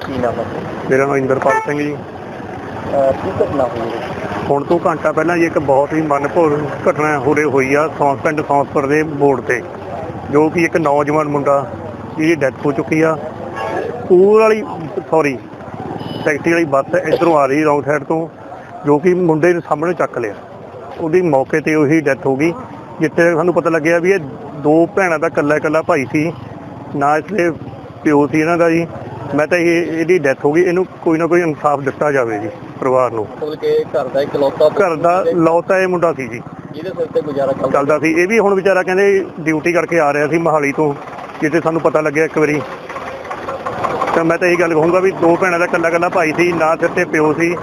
ਕੀ ਨਾਮ ਹੈ ਮੇਰਾ ਨਾਮ ਇੰਦਰਪਾਲ ਸਿੰਘ ਜੀ। ਕੀ ਘਟਨਾ ਹੋਈ ਹੈ? ਹੁਣ ਤੋਂ ਘੰਟਾ ਪਹਿਲਾਂ ਜੀ ਇੱਕ ਬਹੁਤ ਹੀ ਮਨਭੋਰ ਘਟਨਾ ਹੋਰੇ ਹੋਈ ਆ ਸੌਂਸ ਪਿੰਡ ਸੌਂਸਪੁਰ ਦੇ ਮੋੜ ਤੇ ਜੋ ਕਿ ਇੱਕ ਨੌਜਵਾਨ ਮੁੰਡਾ ਜਿਹਦੀ ਡੈਥ ਹੋ ਚੁੱਕੀ ਆ। ਪੂਰ ਵਾਲੀ ਸੌਰੀ ਟੈਕਸੀ ਵਾਲੀ ਬੱਸ ਇਧਰੋਂ ਆ ਰਹੀ ਰੌਂਗ ਸਾਈਡ ਤੋਂ ਜੋ ਕਿ ਮੁੰਡੇ ਦੇ ਸਾਹਮਣੇ ਚੱਕ ਲਿਆ। ਉਹਦੀ ਮੌਕੇ ਤੇ ਉਹੀ ਡੈਥ ਹੋ ਗਈ ਜਿੱਥੇ ਸਾਨੂੰ ਪਤਾ ਲੱਗਿਆ ਵੀ ਇਹ ਦੋ ਭੈਣਾਂ ਦਾ ਇਕੱਲਾ ਇਕੱਲਾ ਭਾਈ ਸੀ ਨਾ ਇਸਲੇ ਪਿਓ ਸੀ ਇਹਨਾਂ ਦਾ ਜੀ। ਮੈਂ ਤਾਂ ਇਹ ਇਹਦੀ ਡੈਥ ਹੋ ਗਈ ਇਹਨੂੰ ਕੋਈ ਨਾ ਕੋਈ ਇਨਸਾਫ ਦਿੱਤਾ ਜਾਵੇ ਜੀ ਪਰਿਵਾਰ ਨੂੰ। ਮਤਲਬ ਕਿ ਘਰ ਦਾ ਇਕਲੌਤਾ ਘਰ ਦਾ ਲੌਤਾ ਇਹ ਮੁੰਡਾ ਸੀ ਜੀ। ਜਿਹਦੇ ਸਿਰ ਤੇ ਗੁਜ਼ਾਰਾ ਚੱਲਦਾ ਸੀ। ਇਹ ਵੀ ਹੁਣ ਵਿਚਾਰਾ ਕਹਿੰਦੇ ਡਿਊਟੀ ਕਰਕੇ ਆ ਰਿਹਾ ਸੀ ਮਹਾਲੀ ਤੋਂ ਜਿੱਥੇ ਸਾਨੂੰ ਪਤਾ ਲੱਗਿਆ ਇੱਕ ਵਾਰੀ। ਤਾਂ ਮੈਂ ਤਾਂ ਇਹੀ ਗੱਲ ਕਹੂੰਗਾ ਵੀ ਦੋ ਭੈਣਾਂ ਦਾ ਇਕੱਲਾ ਇਕੱਲਾ ਭਾਈ ਸੀ ਨਾ ਸਿਰ ਤੇ ਪਿਓ ਸੀ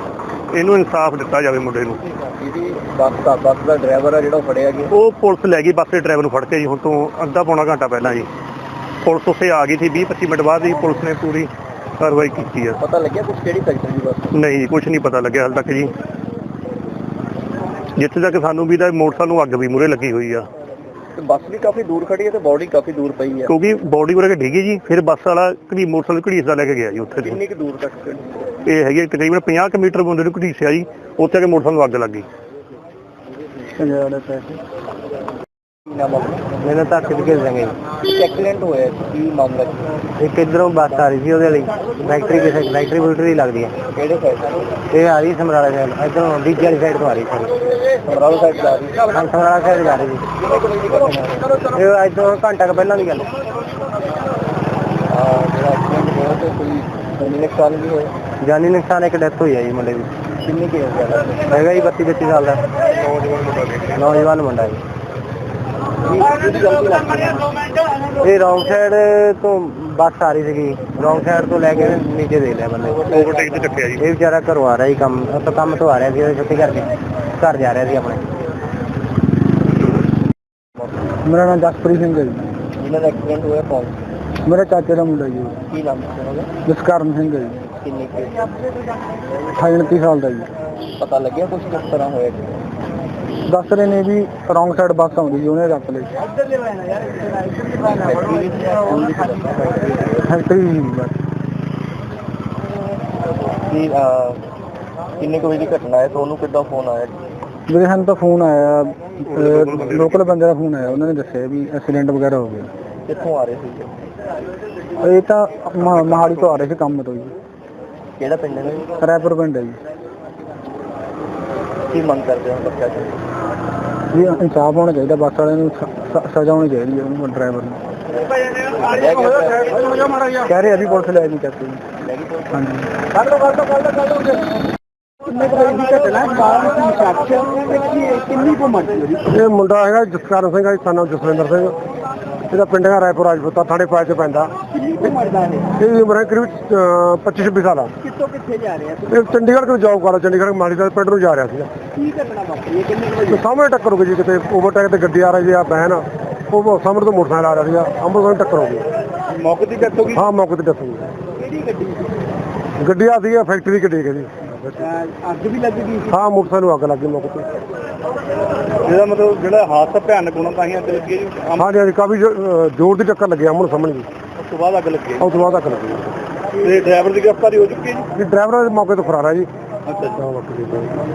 ਇਹਨੂੰ ਇਨਸਾਫ ਦਿੱਤਾ ਜਾਵੇ ਮੁੰਡੇ ਨੂੰ। ਇਹਦੀ ਬੱਸ ਦਾ ਬੱਸ ਦਾ ਡਰਾਈਵਰ ਆ ਜਿਹੜਾ ਫੜਿਆ ਗਿਆ। ਉਹ ਪੁਲਿਸ ਲੈ ਗਈ ਬੱਸ ਦੇ ਡਰਾਈਵਰ ਨੂੰ ਫੜ ਕੇ ਜੀ ਹੁਣ ਤੋਂ ਅੱਧਾ ਪੌਣਾ ਘੰਟਾ ਪਹਿਲਾਂ ਜੀ। ਪੁਲਿਸ ਉੱਥੇ ਆ ਗਈ ਸੀ 20 25 ਮਿੰਟ ਬਾਅਦ ਹੀ ਪੁਲਿਸ ਨੇ ਪੂਰੀ ਕਾਰਵਾਈ ਕੀਤੀ ਆ ਪਤਾ ਲੱਗਿਆ ਕੁਝ ਕਿਹੜੀ ਫੈਕਟਰੀ ਦੀ ਬੱਸ ਨਹੀਂ ਕੁਝ ਨਹੀਂ ਪਤਾ ਲੱਗਿਆ ਹਾਲ ਤੱਕ ਜੀ। ਜਿੱਥੇ ਤੱਕ ਸਾਨੂੰ ਵੀ ਦਾ ਮੋਟਰਸਾਈਕਲ ਨੂੰ ਅੱਗ ਵੀ ਮੂਰੇ ਲੱਗੀ ਹੋਈ ਆ। ਤੇ ਬੱਸ ਵੀ ਕਾਫੀ ਦੂਰ ਖੜੀ ਹੈ ਤੇ ਬੋਡੀ ਕਾਫੀ ਦੂਰ ਪਈ ਹੈ। ਕਿਉਂਕਿ ਬੋਡੀ ਉਰੇ ਡਿੱਗੀ ਜੀ ਫਿਰ ਬੱਸ ਵਾਲਾ ਘੜੀ ਮੋਟਰਸਾਈਕਲ ਘੜੀਸਦਾ ਲੈ ਕੇ ਗਿਆ ਜੀ ਉੱਥੇ ਦੀ। ਕਿੰਨੀ ਕੁ ਦੂਰ ਤੱਕ? ਇਹ ਹੈਗੀ ਤਕਰੀਬਨ 50 ਕੁ ਮੀਟਰ ਬੰਦੇ ਨੂੰ ਘੜੀਸਿਆ ਜੀ ਉੱਥੇ ਆ ਕੇ ਮੋਟਰਸਾਈਕਲ ਨੂੰ ਅੱਗ ਲੱਗ ਗਈ। ਪੰਜਾਬ ਦੇ ਪੈਸੇ। ਮੈਨੂੰ ਤਾਂ ਕਿੱਦ ਕੇ ਜਾਂਗੇ ਐਕਸੀਡੈਂਟ ਹੋਇਆ? ਕੀ ਮਾਮਲਾ? ਇੱਕ ਇਧਰੋਂ ਬੱਸ ਆ ਰਹੀ ਸੀ ਉਹਦੇ ਲਈ ਫੈਕਟਰੀ ਕਿਸੇ ਫੈਕਟਰੀ ਫੁਲਟਰੀ ਲੱਗਦੀ ਹੈ ਕਿਹੜੇ ਸਾਈਡ ਇਹ ਆ ਰਹੀ ਸਮਰਾਲਾ ਸਾਈਡ ਇਧਰੋਂ ਡੀਜੇ ਵਾਲੀ ਸਾਈਡ ਤੋਂ ਆ ਰਹੀ ਸੀ। ਸਮਰਾਲਾ ਸਾਈਡ ਜਾ ਰਹੀ ਹਾਂ ਸਮਰਾਲਾ ਸਾਈਡ ਜਾ ਰਹੀ ਸੀ। ਕਿੰਨੇ ਕੁ ਵਜੇ ਦੀ ਘਟਨਾ ਹੈ ਇਹ ਅੱਜ ਤੋਂ ਘੰਟਾ ਕੁ ਪਹਿਲਾਂ ਦੀ ਗੱਲ। ਹੈ। ਜਾਨੀ ਨੁਕਸਾਨ ਵੀ ਹੋਇਆ? ਜਾਨੀ ਨੁਕਸਾਨ ਇੱਕ ਡੈਥ ਹੋਈ ਹੈ ਜੀ ਮੁੰਡੇ ਦੀ। ਕਿੰਨੀ ਕੁ ਏਜ ਦਾ? ਹੈ ਹੈਗਾ ਜੀ 32 32 ਸਾਲ ਦਾ। ਨੌਜਵਾਨ ਮੁੰਡਾ ਜੀ। ਇਹ ਰੌਂਗ ਸਾਈਡ ਤੋਂ ਬੱਸ ਆ ਰਹੀ ਸੀਗੀ। ਰੌਂਗ ਸਾਈਡ ਤੋਂ ਲੈ ਕੇ ਨੀਚੇ ਦੇ ਲਿਆ ਬੰਦੇ। ਓਵਰਟੇਕ ਤੇ ਚੱਕਿਆ ਜੀ। ਇਹ ਵਿਚਾਰਾ ਘਰੋਂ ਆ ਰਿਹਾ ਸੀ ਕੰਮ ਆਪਾਂ ਕੰਮ ਤੋਂ ਆ ਰਿਹਾ ਸੀ ਉਹ ਛੁੱਟੀ ਕਰਕੇ ਘਰ ਜਾ ਰਿਹਾ ਸੀ ਆਪਣੇ। ਮੇਰਾ ਨਾਮ ਜਸਪ੍ਰੀਤ ਸਿੰਘ ਹੈ ਜੀ। ਜਿਹਨਾਂ ਦਾ ਐਕਸੀਡੈਂਟ ਹੋਇਆ ਕੌਣ? ਮੇਰਾ ਚਾਚੇ ਦਾ ਮੁੰਡਾ ਜੀ ਕੀ ਨਾਮ ਉਹਦਾ ਜਸਕਰਨ ਸਿੰਘ ਹੈ ਜੀ। ਕਿੰਨੀ ਕੁ? 28 29 ਸਾਲ ਦਾ ਜੀ। ਪਤਾ ਲੱਗਿਆ ਕੁਝ ਕਿਸ ਤਰ੍ਹਾਂ ਹੋਇਆ? ਜੀ? ਦੱਸ ਰਹੇ ਨੇ ਵੀ ਰੌਂਗ ਸਾਈਡ ਬੱਸ ਆਉਂਦੀ ਜੀ ਉਹਨੇ ਰੱਖ ਲਈ। ਫੈਕਟਰੀ ਬੱਸ? ਕੀ ਅਹ, ਕਿੰਨੇ ਕੁ ਵਜੇ ਦੀ ਘਟਨਾ ਹੈ? ਤੁਹਾਨੂੰ ਕਿੱਦਾਂ ਫੋਨ ਆਇਆ? ਮੇਰੇ ਸਾਨੂੰ ਤਾਂ ਫੋਨ ਆਇਆ ਲੋਕਲ ਬੰਦੇ ਦਾ ਫੋਨ ਆਇਆ ਉਹਨਾਂ ਨੇ ਦੱਸਿਆ ਵੀ ਐਕਸੀਡੈਂਟ ਵਗੈਰਾ ਹੋ ਗਿਆ। ਕਿੱਥੋਂ ਆ ਰਹੇ ਸੀ? ਇਹ ਤਾਂ ਮਹਾ- ਮੋਹਾਲੀ ਤੋਂ ਆ ਰਹੇ ਸੀ ਕੰਮ ਤੋਂ ਜੀ ਕਿਹੜਾ ਪਿੰਡ ਹੈ? ਜੀ? ਰਾਏਪੁਰ ਪਿੰਡ ਹੈ ਜੀ। ਕੀ ਮੰਗ ਕਰਦੇ ਹੋ ਬੱਚਾ ਜੀ ਇਨਸਾਫ ਹੋਣਾ ਚਾਹੀਦਾ ਬੱਸ ਵਾਲਿਆਂ ਨੂੰ ਸਜ਼ਾ ਹੋਣੀ ਚਾਹੀਦੀ ਹੈ ਉਹਨੂੰ ਡਰਾਈਵਰ ਨੂੰ। ਲੈ? ਕਹਿ ਰਹੇ ਵੀ ਪੁਲਿਸ ਲੈ ਨਹੀਂ ਚੱਕਦੀ। ਲੈ ਕੇ ਆਇਆ? ਹਾਂਜੀ ਕੱਢ ਲਓ ਕੱਢ ਲਓ ਕੱਢ ਮਰਜ਼ੀ ਇਹ ਮੁੰਡਾ ਹੈਗਾ ਜਸਕਰਨ ਸਿੰਘ ਹੈ ਸਾਨੂੰ ਜਸਵਿੰਦਰ ਸਿੰਘ ਇਹਦਾ ਪਿੰਡ ਹੈ ਰਾਏਪੁਰ ਰਾਜਪੂਤਾ ਥਾਣੇ ਪਾਇ ਚ ਪੈਂਦਾ। ਕਿੰਨੀ ਕੁ ਮਰਦਾ ਹੈ ਇਹਦੀ ਉਮਰ ਹੈ ਕਰੀਬ 25 26 ਸਾਲ ਆ। ਕਿੱਥੋਂ ਕਿੱਥੇ ਜਾ ਰਹੇ ਆ ਇਹ ਚੰਡੀਗੜ੍ਹ ਤੋਂ ਜੌਬ ਕਰਦਾ ਚੰਡੀਗੜ੍ਹ ਮਾਲੀ ਦਾ ਪਿੰਡ ਨੂੰ ਜਾ ਰਿਹਾ ਸੀਗਾ। ਕੀ ਘਟਨਾ ਵਾਪਰੀ ਹੈ? ਕਿੰਨੇ ਕੁ ਤੇ ਸਾਹਮਣੇ ਟੱਕਰ ਹੋ ਗਈ ਜੀ ਕਿਤੇ ਓਵਰਟੇਕ ਤੇ ਗੱਡੀ ਆ ਰਹੀ ਸੀ ਆ ਬੈਨ ਉਹ ਸਾਹਮਣੇ ਤੋਂ ਮੋਟਰਸਾਈਕਲ ਆ ਰਿਹਾ ਸੀਗਾ ਅੰਮ੍ਰਿਤਸਰ ਟੱਕਰ ਹੋ ਗਈ। ਮੌਕੇ ਦੀ ਡੈਥ ਹੋ ਗਈ? ਹਾਂ ਮੌਕੇ ਤੇ ਦੱਸੋ ਕਿਹੜੀ ਗੱਡੀ? ਗੱਡੀ ਆ ਸੀਗੀ ਫੈਕਟਰੀ ਗੱਡੀ ਹੈ ਜੀ। ਅੱਗ ਵੀ ਲੱਗ ਗਈ ਸੀ। ਹਾਂ ਮੋਟਰਸਾਈਕਲ ਨੂੰ ਅੱਗ ਲੱਗ ਗਈ ਮੌਕੇ ਤੇ। ਇਹਦਾ ਮਤਲਬ ਜਿਹੜਾ ਹਾਦਸਾ ਭਿਆਨਕ ਹੋਣਾ ਤਾਂ ਹੀ ਅੱਗ ਲੱਗੀ ਹੈ ਜੀ। ਕਾਫੀ ਜ਼ੋ- ਅਹ ਜ਼ੋਰ ਦੀ ਟੱਕਰ ਲੱਗੀ ਆਮਣ ਸਾਹਮਣੇ ਜੀ। ਉਸ ਤੋਂ ਬਾਅਦ ਅੱਗ ਲੱਗੀ ਉਸ ਤੋਂ ਬਾਅਦ ਅੱਗ ਲੱਗੀ ਤੇ ਡਰਾਈਵਰ ਦੀ ਗ੍ਰਿਫਤਾਰੀ ਹੋ ਚੁੱਕੀ ਹੈ ਜੀ? ਡਰਾਈਵਰ ਮੌਕੇ ਤੋਂ ਫਰਾਰ ਹੈ ਜੀ। ਅੱਛਾ ਹਾਂ, ਜੀ।